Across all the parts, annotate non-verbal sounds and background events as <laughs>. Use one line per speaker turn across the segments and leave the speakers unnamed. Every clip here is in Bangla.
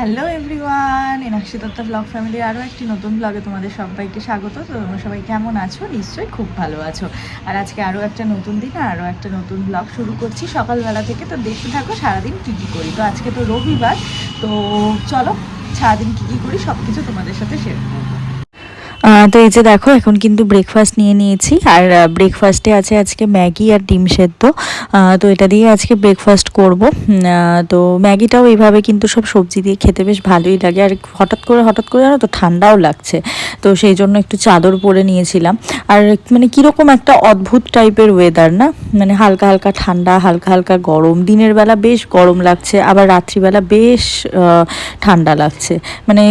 Hello everyone Enakshi Dutta blog ফ্যামিলির আরও একটি নতুন ব্লগে তোমাদের সবাইকে স্বাগত। তো তোমরা সবাই কেমন আছো? নিশ্চয়ই খুব ভালো আছো। আর আজকে আরও একটা নতুন দিন, আর আরও একটা নতুন ব্লগ শুরু করছি সকালবেলা থেকে। তো দেখতে থাকো, সারাদিন কী কী করি? তো আজকে তো রবিবার, তো চলো সারাদিন কী কী করি সব কিছু তোমাদের সাথে শেয়ার করব।
তো এই যে দেখো, এখন কিন্তু ব্রেকফাস্ট নিয়ে নিয়েছি। আর ব্রেকফাস্টে আছে আজকে ম্যাগি আর ডিম সেদ্ধ। তো এটা দিয়ে আজকে ব্রেকফাস্ট করব। তো ম্যাগিটাও এইভাবে কিন্তু সব সবজি দিয়ে খেতে বেশ ভালোই লাগে। আর হঠাৎ করে হঠাৎ করে জানো তো, ঠান্ডাও লাগছে। তো সেই জন্য একটু চাদর পরে নিয়েছিলাম। আর মানে কীরকম একটা অদ্ভুত টাইপের ওয়েদার না? মানে হালকা হালকা ঠান্ডা, হালকা হালকা গরম। দিনের বেলা বেশ গরম লাগছে, আবার রাত্রিবেলা বেশ ঠান্ডা লাগছে। মানে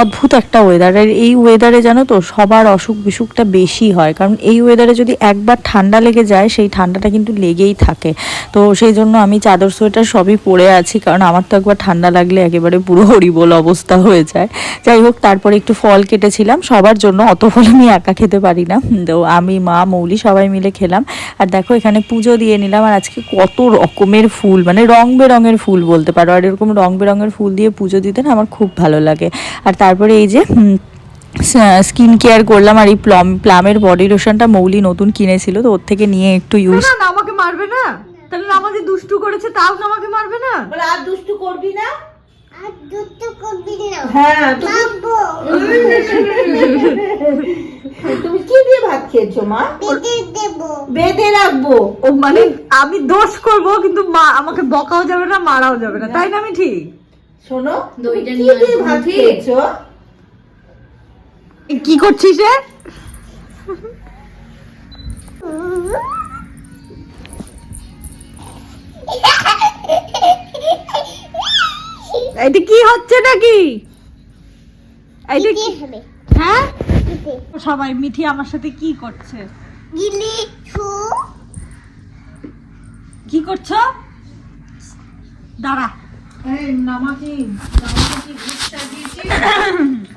অদ্ভুত একটা ওয়েদার আর এই ওয়েদারে জানো তো সবার অসুখ বিসুখটা বেশি হয়। কারণ এই ওয়েদারে যদি একবার ঠান্ডা লেগে যায়, সেই ঠান্ডাটা কিন্তু লেগেই থাকে। তো সেই জন্য আমি চাদর, সোয়েটার সবই পরে আছি, কারণ আমার তো একবার ঠান্ডা লাগলে একেবারে পুরো <laughs> হরিবোল অবস্থা হয়ে যায়। যাই হোক, তারপরে একটু ফল কেটেছিলাম। সবার জন্য অত ফল আমি একা খেতে পারি না। তো আমি, মা, মৌলি সবাই মিলে খেলাম। আর দেখো, এখানে পুজো দিয়ে নিলাম। আর আজকে কত রকমের ফুল মানে রং বেরঙের ফুল বলতে পারো। আর এরকম রং বেরঙের ফুল দিয়ে পুজো দিতে না আমার খুব ভালো লাগে। আর তারপরে এই যে স্কিন কেয়ার করলাম আর এই প্লাম প্লামের বডি লোশনটা মৌলি নতুন কিনেছিল তো ওর থেকে নিয়ে একটু ইউজ
না না আমাকে মারবে না। তাহলে আমাকে দুষ্টু করেছে তাও আমাকে মারবে না?
বলে আর দুষ্টু করবি না?
আর দুটো করবি না।
হ্যাঁ <laughs> তুমি কি দিয়ে ভাত খেয়েছো মা? বেঁধে রাখব।
ও মানে আমি দোষ করব কিন্তু মা আমাকে বকাও যাবে না মারাও যাবে না। তাই না আমি ঠিক?
শোনো তুমি কি দিয়ে ভাত খেয়েছো?
কি করছিস রে? এটা কি হচ্ছে নাকি? এইটা কি হ্যাঁ? সবাই মিঠি আমার সাথে কি করছে? কি করছ? দাঁড়া।
নামাকি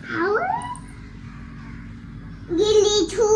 হাউ গিলি ছু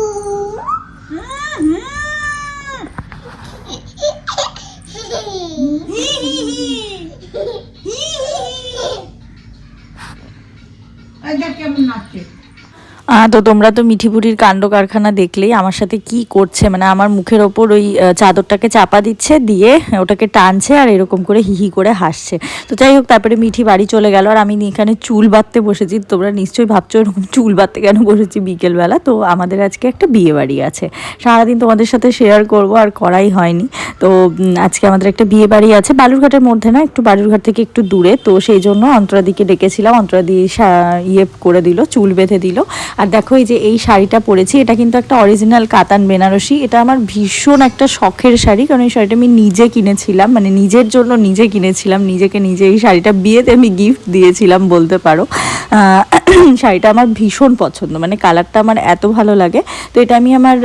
কেমন নাচছে
আহ, তো তোমরা তো মিঠিপুরির কাণ্ড কারখানা দেখলেই আমার সাথে কি করছে? মানে আমার মুখের ওপর ওই চাদরটাকে চাপা দিচ্ছে, দিয়ে ওটাকে টানছে আর এরকম করে হিহি করে হাসছে। তো যাই হোক, তারপরে মিঠি বাড়ি চলে গেল আর আমি এখানে চুল বাঁধতে বসেছি। তোমরা নিশ্চয়ই ভাবছ এরকম চুল বাঁধতে কেন বসেছি বিকেলবেলা? তো আমাদের আজকে একটা বিয়ে বাড়ি আছে। সারাদিন তোমাদের সাথে শেয়ার করব আর করাই হয়নি। তো আজকে আমাদের একটা বিয়ে বাড়ি আছে। বালুরঘাটের মধ্যে না, একটু বালুরঘাট থেকে একটু দূরে। তো সেই জন্য অন্তরাদিকে ডেকেছিলাম। অন্তরাদি ইয়ে করে দিল, চুল বেঁধে দিল। আর দেখো এই যে এই শাড়িটা পরেছি, এটা কিন্তু একটা অরিজিনাল কাতান বেনারসি। এটা আমার ভীষণ একটা শখের শাড়ি, কারণ এই শাড়িটা আমি নিজে কিনেছিলাম মানে নিজের জন্য নিজে কিনেছিলাম, নিজেকে নিজে এই শাড়িটা বিয়েতে আমি গিফট দিয়েছিলাম বলতে পারো। <clears throat> শাড়িটা আমার ভীষণ পছন্দ। মানে কালারটা আমার এত ভালো লাগে। তো এটা আমি আমার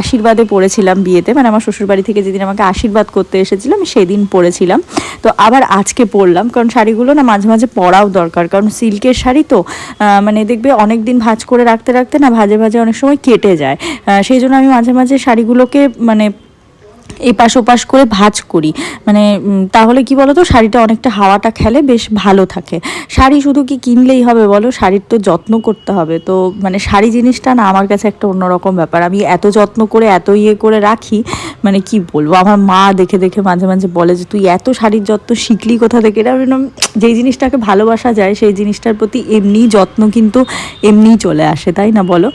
আশীর্বাদে পরেছিলাম বিয়েতে। মানে আমার শ্বশুরবাড়ি থেকে যেদিন আমাকে আশীর্বাদ করতে এসেছিলাম সেদিন পরেছিলাম। তো আবার আজকে পরলাম। কারণ শাড়িগুলো না মাঝে মাঝে পরাও দরকার। কারণ সিল্কের শাড়ি তো মানে দেখবে অনেক দিন ভাঁজ করে রাখতে রাখতে না ভাজে ভাজে অনেক সময় কেটে যায়। সেই জন্য আমি মাঝে মাঝে শাড়িগুলোকে মানে এপাশ ওপাশ করে ভাঁজ করি। মানে তাহলে কি বলতো, শাড়িটা অনেকটা হাওয়াটা খেলে বেশ ভালো থাকে। শাড়ি শুধু কি কিনলেই হবে বলো? শাড়ির তো যত্ন করতে হবে। তো মানে শাড়ি জিনিসটা না, আমার কাছে একটা অন্যরকম ব্যাপার। আমি এত যত্ন করে, এত ইয়ে করে রাখি মানে কি বলব, আমার মা দেখে দেখে মাঝে মাঝে বলে যে, তুই এত শাড়ির যত্ন শিখলি কোথা থেকে? এটা যেই জিনিসটাকে ভালোবাসা যায়, সেই জিনিসটার প্রতি এমনি যত্ন কিন্তু এমনিই চলে আসে, তাই না বলো?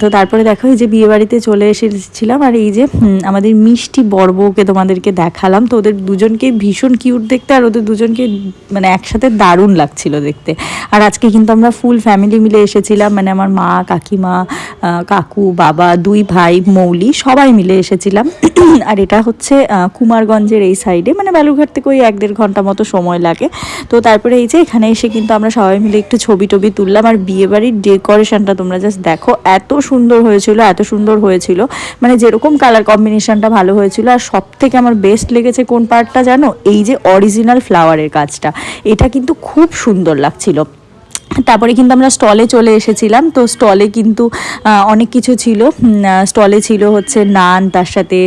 তো তারপরে দেখো, এই যে বিয়েবাড়িতে চলে এসেছিলাম, আর এই যে আমাদের মিষ্টি বড় বউকে তোমাদেরকে দেখালাম, তো ওদের দুজনকে ভীষণ কিউট দেখতে আর ওদের দুজনকে মানে একসাথে দারুণ লাগছিল দেখতে। আর আজকে কিন্তু আমরা ফুল ফ্যামিলি মিলে এসেছিলাম মানে আমার মা, কাকিমা কাকু, বাবা, দুই ভাই, মৌলি সবাই মিলে এসেছিলাম। আর এটা হচ্ছে কুমারগঞ্জের এই সাইডে। মানে বালুরঘাট থেকে ওই এক দেড় ঘণ্টা মতো সময় লাগে। তো তারপরে এই যে এখানে এসে কিন্তু আমরা সবাই মিলে একটু ছবি টবি তুললাম। আর বিয়ে বাড়ির ডেকোরেশনটা তোমরা জাস্ট দেখো, এত সুন্দর হয়েছিল, এত সুন্দর হয়েছিল। মানে যেরকম কালার কম্বিনেশনটা ভালো হয়েছিল। আর সব থেকে আমার বেস্ট লেগেছে কোন পার্টটা জানো? এই যে অরিজিনাল ফ্লাওয়ারের কাজটা। এটা কিন্তু খুব সুন্দর লাগছিল। তারপরে কিন্তু আমরা স্টলে চলে এসেছিলাম। তো স্টলে কিন্তু অনেক কিছু ছিল। স্টলে ছিল হচ্ছে নান, তার সাথে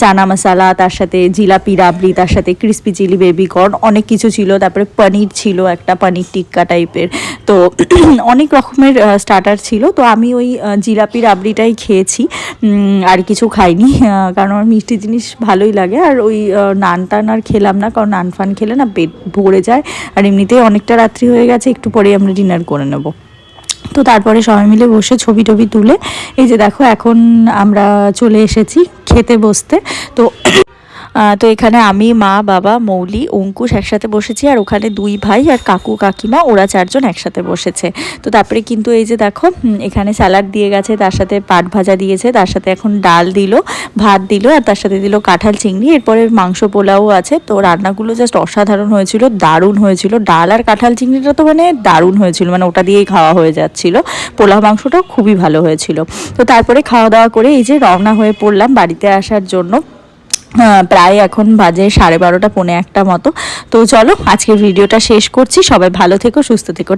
চানা মশালা, তার সাথে জিলাপি, রাবড়ি, তার সাথে ক্রিস্পি চিলি বেবি কর্ন অনেক কিছু ছিল। তারপরে পনির ছিল একটা, পনির টিক্কা টাইপের তো <clears throat> অনেক রকমের স্টার্টার ছিল। তো আমি ওই জিলাপি, রাবড়িটাই খেয়েছি। আর কিছু খাইনি কারণ আমার মিষ্টি জিনিস ভালোই লাগে। আর ওই নান টান আর খেলাম না, কারণ নান ফান খেলে না পেট ভরে যায়। আর এমনিতেই অনেকটা রাত্রি হয়ে গেছে, একটু পরেই আমরা ডিনার করে নেব। তো তারপরে সবাই মিলে বসে ছবি টবি তুলে, এই যে দেখো এখন আমরা চলে এসেছি খেতে বসতে। তো তো এখানে আমি, মা, বাবা, মৌলি, অঙ্কুশ একসাথে বসেছি, আর ওখানে দুই ভাই আর কাকু, কাকিমা, ওরা চারজন একসাথে বসেছে। তো তারপরে কিন্তু এই যে দেখো এখানে স্যালাড দিয়ে গেছে, তার সাথে পাট ভাজা দিয়েছে, তার সাথে এখন ডাল দিল, ভাত দিল, আর তার সাথে দিল কাঁঠাল চিংড়ি, এরপরে মাংস পোলাও আছে। তো রান্নাগুলো জাস্ট অসাধারণ হয়েছিল, দারুণ হয়েছিল। ডাল আর কাঁঠাল চিংড়িটা তো মানে দারুণ হয়েছিল মানে ওটা দিয়েই খাওয়া হয়ে যাচ্ছিল। পোলাও মাংসটাও খুবই ভালো হয়েছিল। তো তারপরে খাওয়া দাওয়া করে এই যে রওনা হয়ে পড়লাম বাড়িতে আসার জন্য। প্রায় এখন বাজে সাড়ে বারোটা, পৌনে একটা মতো। তো চলো, আজকের ভিডিওটা শেষ করছি। সবাই ভালো থেকো, সুস্থ থেকো।